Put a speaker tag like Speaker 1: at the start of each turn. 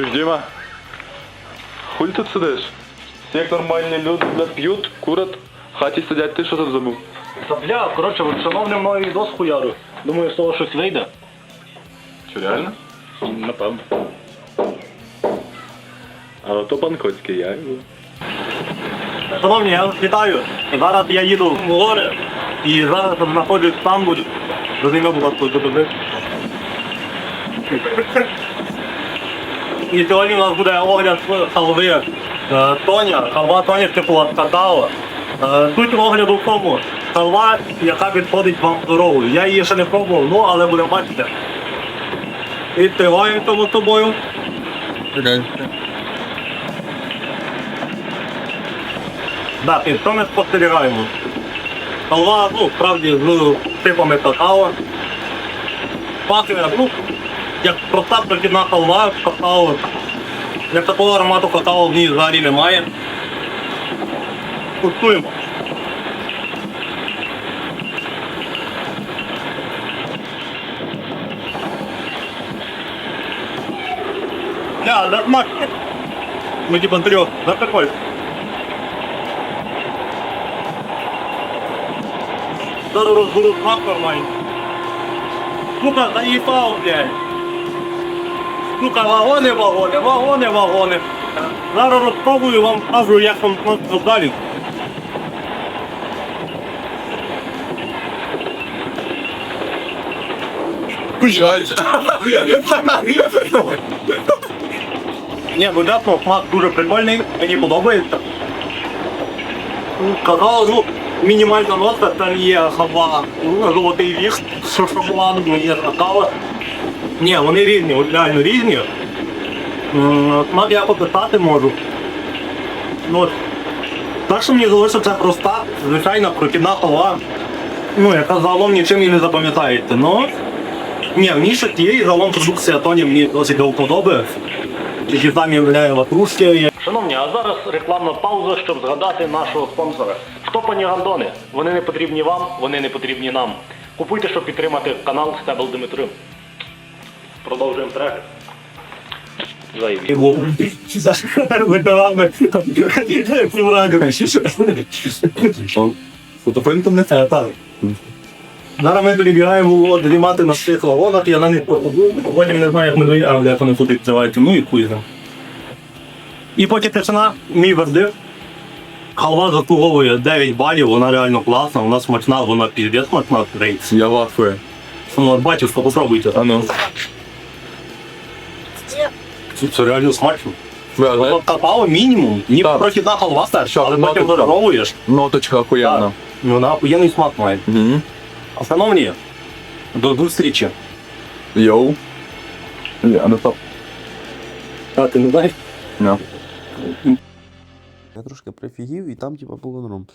Speaker 1: Чуєш, Діма? Хуль тут сидиш? Всі як нормальні люди блядь, п'ють, курять, в хаті сидять, ти що тут забув?
Speaker 2: Та бля, коротше, от шановний мною відос хуяру. Думаю, з того щось вийде.
Speaker 1: Що реально?
Speaker 2: Напевно.
Speaker 1: А то пан Коцький, я.
Speaker 2: Шановні, я вас вітаю. Зараз я їду в гори і зараз знаходжусь в Стамбулі. Розумію, будь ласка, туди. І сьогодні у нас буде огляд халви е, Тоня, халва Тоня з какао. Е, Суть огляду в тому, халва, яка підходить вам дорогою. Я її ще не пробував, ну але будемо бачити. Відтриваємо тому з тобою. Так, і що ми спостерігаємо? Халва, ну, справді, з типами какао. Пахне, ну, як проста прохідна халва какао. Як такого аромату какао в ній взагалі немає. Куштуємо. Бля, да, смак. Мы типа трёх, да какой? Зараз розберу смак нормально. Сука, заїбав, блядь. Сука, вагони, вагони, вагони, вагони. Зараз розпробую вам кажу, як вам далі. Ні, ну дійсно смак дуже прикольний, мені подобається. Казав, ну, мінімальна нотка, там є хава, ну, золотий вік, з шоколадом, є кава. Ні, вони різні, реально різні. Смак я попитати можу. Ну, от. Так що мені здалося, це проста, звичайна прохідна хава. Ну, яка загалом нічим і не запам'ятається. Ну, ні, в ній є, загалом продукція Тоні мені досить до вподоби. Там являє ватрушки. Шановні, а зараз рекламна пауза, щоб згадати нашого спонсора. Втопані гандони. Вони не потрібні вам, вони не потрібні нам. Купуйте, щоб підтримати канал Стебл Димитри. Продовжуємо трек.
Speaker 3: Фотофильм не
Speaker 2: Е, Так. Зараз ми перебігаємо дрімати на цих вагонах, я на них потім не знаю, як ми доїдемо, як вони тут називаються, ну і хуй ним. І поки тишина, мій вердикт. Халва заслуговує 9 балів, вона реально класна, вона смачна, вона піздець смачна рейс.
Speaker 3: Я вафую.
Speaker 2: Ну, от бачиш, попробуйте.
Speaker 3: А ну.
Speaker 2: Це реально смачно. Ну,
Speaker 3: знаєш,
Speaker 2: Какао мінімум, ні
Speaker 3: Так.
Speaker 2: прохідна халва старша, але
Speaker 3: Ну,
Speaker 2: потім
Speaker 3: так.
Speaker 2: дороговуєш.
Speaker 3: ноточка охуєнна.
Speaker 2: Вона охуєнний смак має.
Speaker 3: Угу.
Speaker 2: А шановні, до зустрічі.
Speaker 3: Йоу. А не стоп.
Speaker 2: А ти не знаєш?
Speaker 4: Я трошки прифігів і там, типа, було норм.